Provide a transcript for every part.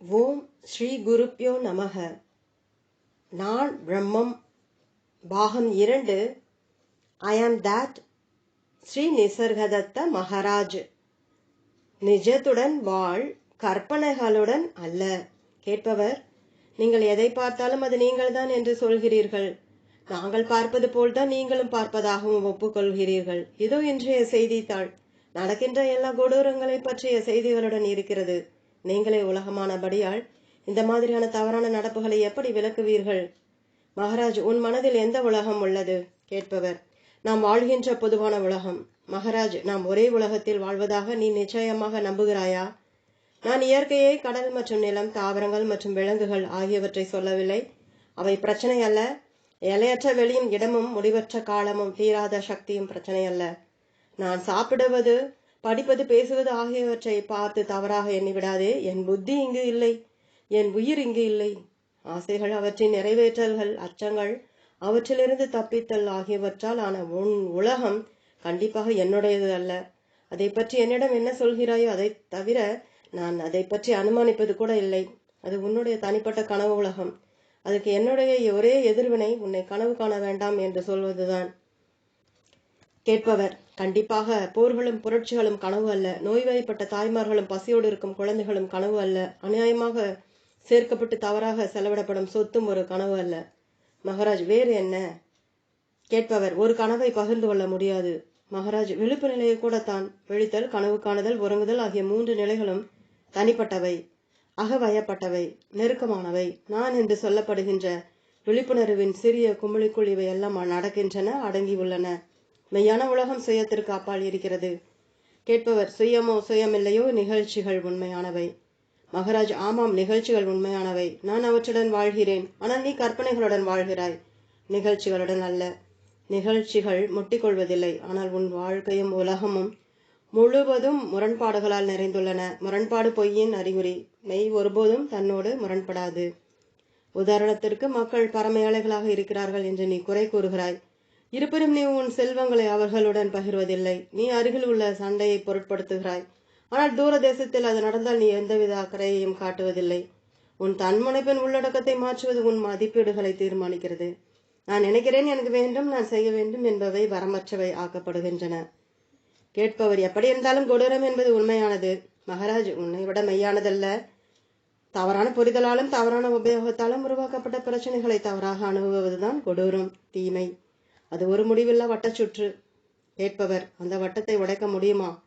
ஓம் ஸ்ரீ குருப்பியோ நமக. நான் பிரம்மம். பாகம் இரண்டு. I am that Sri Nisargadatta Maharaj. நிஜத்துடன் வாழ் கற்பனைகளுடன் அல்ல. கேட்பவர் நீங்கள் எதை பார்த்தாலும் அது நீங்கள்தான் என்று சொல்கிறீர்கள். நாங்கள் பார்ப்பது போல்தான் நீங்களும் பார்ப்பதாகவும் ஒப்புக்கொள்கிறீர்கள். இதோ இன்றைய செய்தித்தாள். நடக்கின்ற எல்லா கொடூரங்களை பற்றிய செய்திகளுடன் இருக்கிறது. நீங்களே உலகமானபடியால் இந்த மாதிரியான தவறான நடப்புகளை எப்படி விளக்குவீர்கள்? மகாராஜ் உன் மனதில் எந்த உலகம் உள்ளது? கேட்பவர். நாம் வாழ்கின்ற பொதுவான உலகம். மகாராஜ் நாம் ஒரே உலகத்தில் வாழ்வதாக நீ நிச்சயமாக நம்புகிறாயா? நான் இயற்கையை கடல் மற்றும் நிலம் தாவரங்கள் மற்றும் விலங்குகள் ஆகியவற்றை சொல்லவில்லை. அவை பிரச்சனை அல்ல. எல்லையற்ற வெளியும் இடமும் முடிவற்ற காலமும் தீராத சக்தியும் பிரச்சனை அல்ல. நான் சாப்பிடுவது படிப்பது பேசுவது ஆகியவற்றை பார்த்து தவறாக எண்ணிவிடாதே. என் புத்தி இங்கு இல்லை. என் உயிர் இங்கு இல்லை. ஆசைகள் அவற்றின் நிறைவேற்றல்கள் அச்சங்கள் அவற்றிலிருந்து தப்பித்தல் ஆகியவற்றால் ஆன உன் உலகம் கண்டிப்பாக என்னுடையது அல்ல அதை பற்றி என்னிடம் என்ன சொல்கிறாயோ அதை தவிர நான் அதை பற்றி அனுமானிப்பது கூட இல்லை. அது உன்னுடைய தனிப்பட்ட கனவு உலகம். அதுக்கு என்னுடைய ஒரே எதிர்வினை உன்னை கனவு காண வேண்டாம் என்று சொல்வதுதான். கேட்பவர் கண்டிப்பாக போர்களும் புரட்சிகளும் கனவு அல்ல. நோய்வாய்ப்பட்ட தாய்மார்களும் பசியோடு இருக்கும் குழந்தைகளும் கனவு அல்ல. அநியாயமாக சேர்க்கப்பட்டு தவறாக செலவிடப்படும் சொத்தும் ஒரு கனவு அல்ல. மகாராஜ் வேறு என்ன? கேட்பவர் ஒரு கனவை பகிர்ந்து கொள்ள முடியாது. மகாராஜ் விழிப்பு நிலையை கூட தான் விழித்தல் கனவு காணுதல் உறங்குதல் ஆகிய மூன்று நிலைகளும் தனிப்பட்டவை அகவயப்பட்டவை நெருக்கமானவை. நான் என்று சொல்லப்படுகின்ற விழிப்புணர்வின் சிறிய கும்பலுக்குள் இவை எல்லாம் நடக்கின்றன அடங்கியுள்ளன. மெய்யான உலகம் சுயத்திற்கு அப்பால் இருக்கிறது. கேட்பவர் சுயமோ சுயமில்லையோ? நிகழ்ச்சிகள் உண்மையானவை. மகராஜ் ஆமாம் நிகழ்ச்சிகள் உண்மையானவை. நான் அவற்றுடன் வாழ்கிறேன். ஆனால் நீ கற்பனைகளுடன் வாழ்கிறாய். நிகழ்ச்சிகளுடன் அல்ல. நிகழ்ச்சிகள் முட்டிக்கொள்வதில்லை. ஆனால் உன் வாழ்க்கையும் உலகமும் முழுவதும் முரண்பாடுகளால் நிறைந்துள்ளன. முரண்பாடு பொய்யின் அறிகுறி. மெய் ஒருபோதும் தன்னோடு முரண்படாது. உதாரணத்திற்கு மக்கள் பரமையாளிகளாக இருக்கிறார்கள் என்று நீ குறை கூறுகிறாய். இருப்பினும் நீ உன் செல்வங்களை அவர்களுடன் பகிர்வதில்லை. நீ அருகில் உள்ள சண்டையை பொருட்படுத்துகிறாய். ஆனால் தூர தேசத்தில் அது நடந்தால் நீ எந்தவித அக்கறையையும் காட்டுவதில்லை. உன் தன்முனைப்பின் உள்ளடக்கத்தை மாற்றுவது உன் மதிப்பீடுகளை தீர்மானிக்கிறது. நான் நினைக்கிறேன் எனக்கு வேண்டும் நான் செய்ய வேண்டும் என்பவை வரமற்றவை ஆக்கப்படுகின்றன. கேட்பவர் எப்படி இருந்தாலும் கொடூரம் என்பது உண்மையானது. மகாராஜ் உன்னை விட மெய்யானதல்ல. தவறான புரிதலாலும் தவறான உபயோகத்தாலும் உருவாக்கப்பட்ட பிரச்சனைகளை தவறாக அணுகுவதுதான் கொடூரம் தீமை. அது ஒரு முடிவில்லா வட்டச்சுற்று. கேட்பவர் அந்த வட்டத்தை உடைக்க முடியுமா?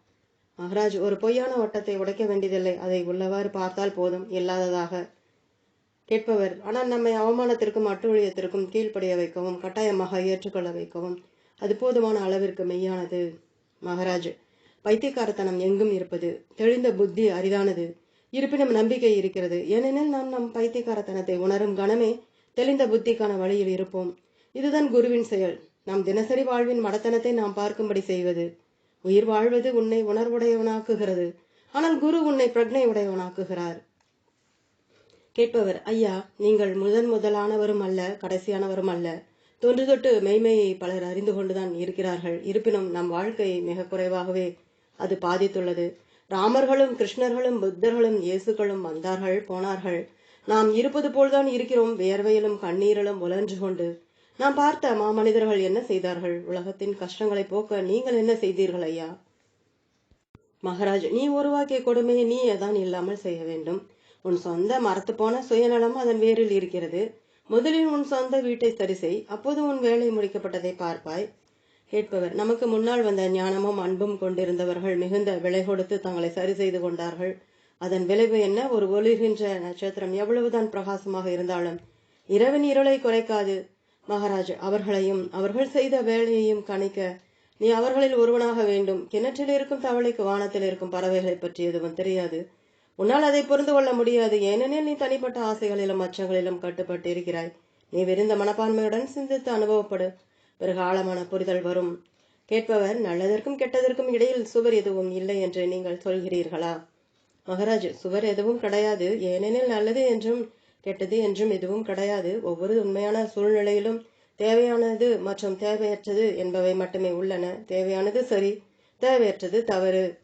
மகராஜ் ஒரு பொய்யான வட்டத்தை உடைக்க வேண்டியதில்லை. அதை உள்ளவாறு பார்த்தால் போதும் இல்லாததாக. கேட்பவர் ஆனால் நம்மை அவமானத்திற்கும் அட்டுழியத்திற்கும் கீழ்ப்படிய வைக்கவும் கட்டாயமாக ஏற்றுக்கொள்ள வைக்கவும் அது போதுமான அளவிற்கு மெய்யானது. மகாராஜ் பைத்தியக்காரத்தனம் எங்கும் இருப்பது? தெளிந்த புத்தி அரிதானது. இருப்பினும் நம்பிக்கை இருக்கிறது. ஏனெனில் நாம் நம் பைத்தியக்காரத்தனத்தை உணரும் கணமே தெளிந்த புத்திக்கான வழியில் இருப்போம். இதுதான் குருவின் செயல். நம் தினசரி வாழ்வின் மடத்தனத்தை நாம் பார்க்கும்படி செய்வது. உயிர் வாழ்வது உன்னை உணர்வுடையவனாக்குகிறது. ஆனால் குரு உன்னை பிரக்னை உடையவனாக்குகிறார் கேட்பவர் ஐயா நீங்கள் முதன் முதலானவரும் அல்ல கடைசியானவரும் அல்ல. தொன்று தொட்டு மெய்மையை பலர் அறிந்து கொண்டுதான் இருக்கிறார்கள். இருப்பினும் நம் வாழ்க்கையை மிக குறைவாகவே அது பாதித்துள்ளது. ராமர்களும் கிருஷ்ணர்களும் புத்தர்களும் இயேசுக்களும் வந்தார்கள் போனார்கள். நாம் இருப்பது போல்தான் இருக்கிறோம். வேர்வையிலும் கண்ணீரிலும் உலன்று கொண்டு நான் பார்த்த மாமனிதர்கள் என்ன செய்தார்கள்? உலகத்தின் கஷ்டங்களை போக்க நீங்கள் என்ன செய்தீர்கள் ஐயா? மகாராஜ் நீ உருவாக்கிய கொடுமையை நீ ஏதான் இல்லாமல் செய்ய வேண்டும். உன் சொந்த மரத்து போன சுயநலம் அதன் வேரில் இருக்கிறது. முதலில் உன் சொந்த வீட்டை சரி செய். அப்போது உன் வேலை முடிக்கப்பட்டதை பார்ப்பாய். கேட்பவர் நமக்கு முன்னால் வந்த ஞானமும் அன்பும் கொண்டிருந்தவர்கள் மிகுந்த விலை கொடுத்து தங்களை சரி செய்து கொண்டார்கள். அதன் விளைவு என்ன? ஒரு ஒளிர்கின்ற நட்சத்திரம் எவ்வளவுதான் பிரகாசமாக இருந்தாலும் இரவின் இருளை குறைக்காது. மகாராஜ் அவர்களையும் அவர்கள் செய்த வேலையையும் கணிக்க நீ அவர்களில் ஒருவனாக வேண்டும். கிணற்றில் இருக்கும் தவளைக்கு வானத்தில் இருக்கும் பறவைகளை பற்றி எதுவும் தெரியாது. உன்னால் அதை புரிந்து கொள்ள முடியாது. ஏனெனில் நீ தனிப்பட்ட ஆசைகளிலும் அச்சங்களிலும் கட்டுப்பட்டு இருக்கிறாய் நீ விரிந்த மனப்பான்மையுடன் சிந்தித்து அனுபவப்படு. பிறகு ஆழமான புரிதல் வரும். கேட்பவர் நல்லதற்கும் கெட்டதற்கும் இடையில் சுவர் எதுவும் இல்லை என்று நீங்கள் சொல்கிறீர்களா? மகாராஜ் சுவர் எதுவும் கிடையாது. ஏனெனில் நல்லது என்றும் கெட்டது என்றும் எதுவும் கிடையாது. ஒவ்வொரு உண்மையான சூழ்நிலையிலும் தேவையானது மற்றும் தேவையற்றது என்பவை மட்டுமே உள்ளன. தேவையானது சரி தேவையற்றது தவறு.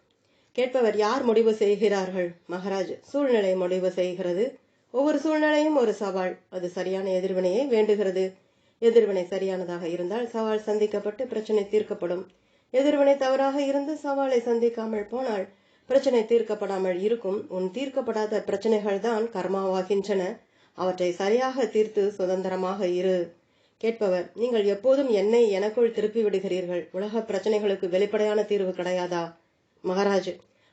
கேட்பவர் யார் முடிவு செய்கிறார்கள்? மகாராஜ் சூழ்நிலை முடிவு செய்கிறது. ஒவ்வொரு சூழ்நிலையும் ஒரு சவால். அது சரியான எதிர்வினையை வேண்டுகிறது. எதிர்வினை சரியானதாக இருந்தால் சவால் சந்திக்கப்பட்டு பிரச்சனை தீர்க்கப்படும். எதிர்வினை தவறாக இருந்து சவாலை சந்திக்காமல் போனால் பிரச்சனை தீர்க்கப்படாமல் இருக்கும். உன் தீர்க்கப்படாத பிரச்சனைகள் தான் கர்மாவாகின்றன. அவற்றை சரியாக தீர்த்து சுதந்திரமாக இரு. கேட்பவர் நீங்கள் எப்போதும் என்னை எனக்குள் திருப்பி விடுகிறீர்கள் உலக பிரச்சனைகளுக்கு வெளிப்படையான தீர்வு கிடையாதா? மகாராஜ்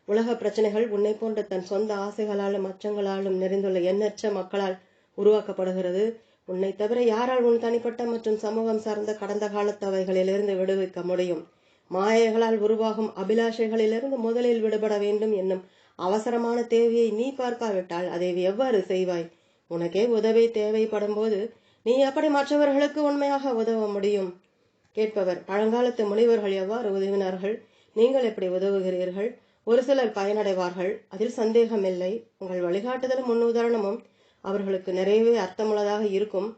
உலக பிரச்சனைகள் உன்னை போன்ற தன் சொந்த ஆசைகளாலும் அச்சங்களாலும் நிறைந்துள்ள எண்ணற்ற மக்களால் உருவாக்கப்படுகிறது. உன்னை தவிர யாரால் உன் தனிப்பட்ட மற்றும் சமூகம் சார்ந்த கடந்த காலத்தவைகளிலிருந்து விடுவிக்க முடியும்? மாயைகளால் உருவாகும் அபிலாஷைகளிலிருந்து முதலில் விடுபட வேண்டும் என்னும் அவசரமான தேவையை நீ பார்க்காவிட்டால் அதை எவ்வாறு செய்வாய்? உனக்கே உதவி தேவைப்படும் போது நீ எப்படி மற்றவர்களுக்கு உண்மையாக உதவ முடியும். கேட்பவர் பழங்காலத்து முனிவர்கள் எவ்வாறு உதவினார்கள்? நீங்கள் எப்படி உதவுகிறீர்கள்? ஒரு சிலர் பயனடைவார்கள். அதில் சந்தேகமில்லை. உங்கள் வழிகாட்டுதலும் முன்னுதாரணமும் அவர்களுக்கு நிறையவே அர்த்தமுள்ளதாக இருக்கும்.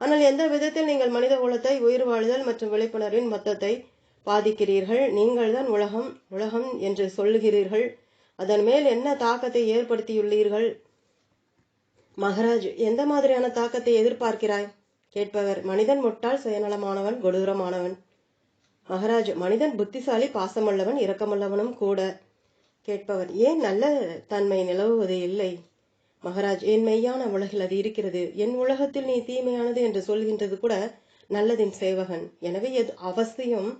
ஆனால் எந்த விதத்தில் நீங்கள் மனித குலத்தை உயிர் வாழ்தல் மற்றும் விழிப்புணர்வின் மொத்தத்தை பாதிக்கிறீர்கள்? நீங்கள் தான் உலகம் உலகம் என்று சொல்லுகிறீர்கள் அதன் மேல் என்ன தாக்கத்தை ஏற்படுத்தியுள்ளீர்கள்? மகராஜ் எந்த மாதிரியான தாக்கத்தை எதிர்பார்க்கிறாய்? கேட்பவர் மனிதன் முட்டாள் சுயநலமானவன் கொடூரமானவன். மகராஜ் மனிதன் புத்திசாலி பாசமுள்ளவன் இரக்கமுள்ளவனும் கூட. கேட்பவர் ஏன் நல்ல தன்மை நிலவுவது இல்லை? மகராஜ் என் மெய்யான உலகில் அது இருக்கிறது. என் உலகத்தில் நீ தீமையானது என்று சொல்கின்றது கூட நல்லதின் சேவகன். எனவே எது அவசியம்?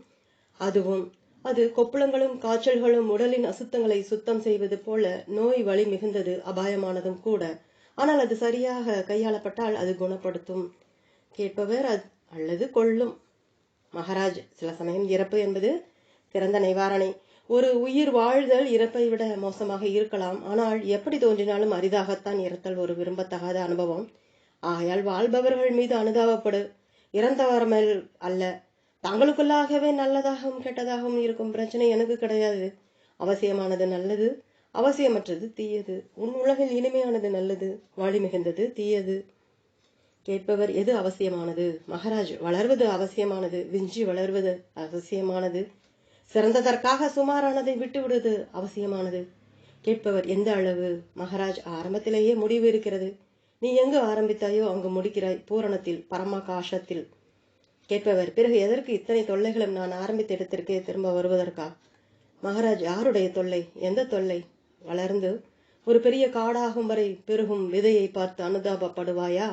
அதுவும் அது கொப்புளங்களும் காய்ச்சல்களும் உடலின் அசுத்தங்களை சுத்தம் செய்வது போல நோய் வலி மிகுந்தது அபாயமானதும் கூட. ஆனால் அது சரியாக கையாளப்பட்டால் அது குணப்படுத்தும். கேட்பவர் அது அல்லது கொள்ளும் மகாராஜ் சில சமயம் இறப்பு என்பது சிறந்த நிவாரணை ஒரு உயிர் வாழ்தல் இறப்பை விட மோசமாக இருக்கலாம். ஆனால் எப்படி தோன்றினாலும் அரிதாகத்தான் இறத்தல் ஒரு விரும்பத்தகாத அனுபவம். ஆகையால் வாழ்பவர்கள் மீது அனுதாபப்படு. இறந்தவர் மேல் அல்ல. தங்களுக்குள்ளாகவே நல்லதாகவும் கெட்டதாகவும் இருக்கும் பிரச்சனை எனக்கு கிடையாது. அவசியமானது நல்லது. அவசியமற்றது தீயது. உன் உலகில் இனிமையானது நல்லது வாழி மிகுந்தது தீயது. கேட்பவர் எது அவசியமானது? மகாராஜ் வளர்வது அவசியமானது விஞ்சி வளர்வது அவசியமானது. சிறந்ததற்காக சுமாரானதை விட்டுவிடுவது அவசியமானது. கேட்பவர் எந்த அளவு? மகாராஜ் ஆரம்பத்திலேயே முடிவு இருக்கிறது. நீ எங்கு ஆரம்பித்தாயோ அங்கு முடிக்கிறாய் பூரணத்தில் பரமாகாசத்தில். கேட்பவர் பிறகு எதற்கு இத்தனை தொல்லைகளும் நான் ஆரம்பித்த இடத்திற்கே திரும்ப வருவதற்கா? மகாராஜ் யாருடைய தொல்லை? எந்த தொல்லை? வளர்ந்து ஒரு பெரிய காடாகும் வரை பெருகும் விதையை பார்த்து அனுதாபப்படுவாயா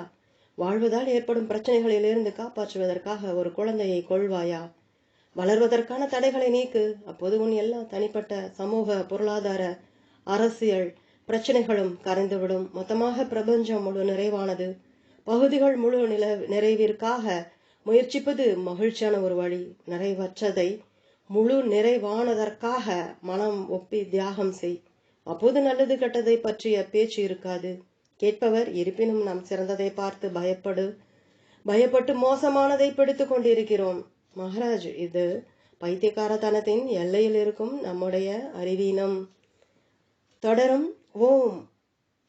வாழ்வதால் ஏற்படும் பிரச்சனைகளிலிருந்து காப்பாற்றுவதற்காக ஒரு குழந்தையை கொள்வாயா? வளர்வதற்கான தடைகளை நீக்கு. அப்போது உன் எல்லா தனிப்பட்ட சமூக பொருளாதார அரசியல் பிரச்சனைகளும் கரைந்துவிடும். மொத்தமாக பிரபஞ்சம் முழு நிறைவானது. பகுதிகள் முழு நில நிறைவிற்காக முயற்சிப்பது மகிழ்ச்சியான ஒரு வழி. நிறைவற்றதை முழு நிறைவானதற்காக மனம் ஒப்பி தியாகம் செய். அப்போது நல்லது கெட்டதை பற்றிய பேச்சு இருக்காது. கேட்பவர் இருப்பினும் நாம் சிறந்ததை பார்த்து பயப்படு பயப்பட்டு மோசமானதை பிடித்து கொண்டிருக்கிறோம். மகாராஜ் இது பைத்தியக்காரத்தனத்தின் எல்லையில் இருக்கும் நம்முடைய அறிவீனம். தொடரும் ஓம்.